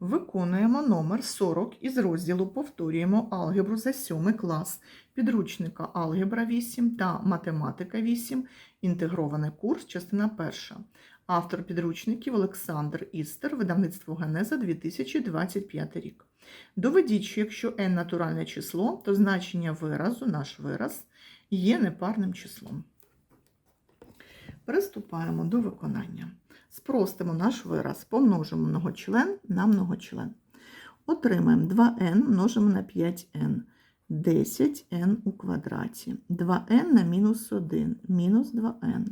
Виконуємо номер 40 із розділу Повторюємо алгебру за 7 клас підручника Алгебра 8 та Математика 8. Інтегрований курс, частина 1. Автор підручників Олександр Істер, видавництво Генеза 2025 рік. Доведіть, що якщо n натуральне число, то значення виразу, наш вираз, є непарним числом. Приступаємо до виконання. Спростимо наш вираз, помножимо многочлен на многочлен. Отримаємо 2n множимо на 5n. 10n у квадраті. 2n на мінус 1, мінус 2n.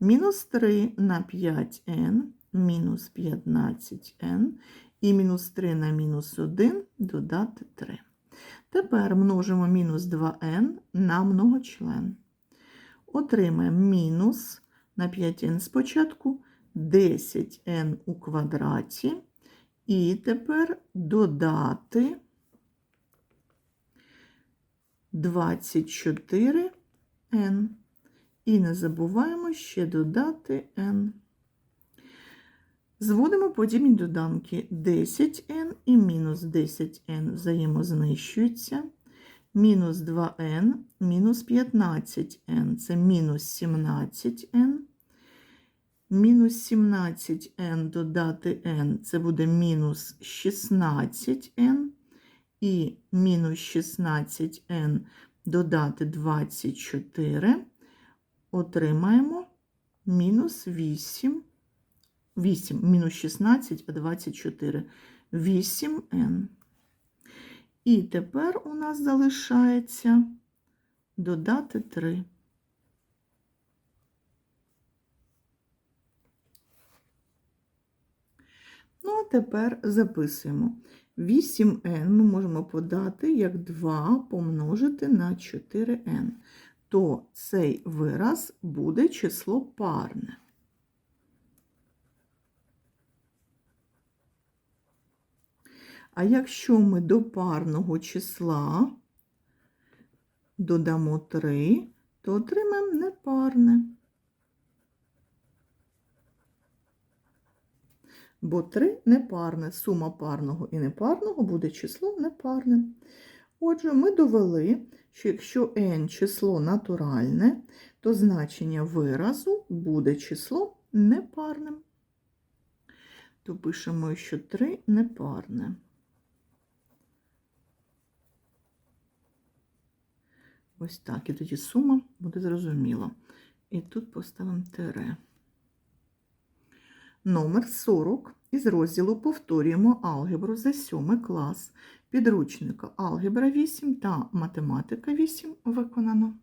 Мінус 3 на 5n, мінус 15n. І мінус 3 на мінус 1 додати 3. Тепер множимо мінус 2n на многочлен. Отримаємо мінус на 5n спочатку 10n у квадраті. І тепер додати 24n. І не забуваємо ще додати n. Зводимо подібні доданки 10n і мінус 10n взаємознищуються. Мінус 2n, мінус 15n це мінус 17n. Мінус 17n додати n це буде мінус 16n. І мінус 16n додати 24. Отримаємо мінус 8. 8, мінус 16, а 24. 8n. І тепер у нас залишається додати 3. Ну, а тепер записуємо. 8n ми можемо подати як 2 помножити на 4n. То цей вираз буде число парне. А якщо ми до парного числа додамо 3, то отримаємо непарне. Бо 3 непарне. Сума парного і непарного буде число непарним. Отже, ми довели, що якщо n число натуральне, то значення виразу буде число непарним. То пишемо, що 3 непарне. Ось так. І тоді сума буде зрозуміла. І тут поставимо тире. Номер 40 із розділу повторюємо алгебру за 7 клас підручника Алгебра 8 та Математика 8 виконано.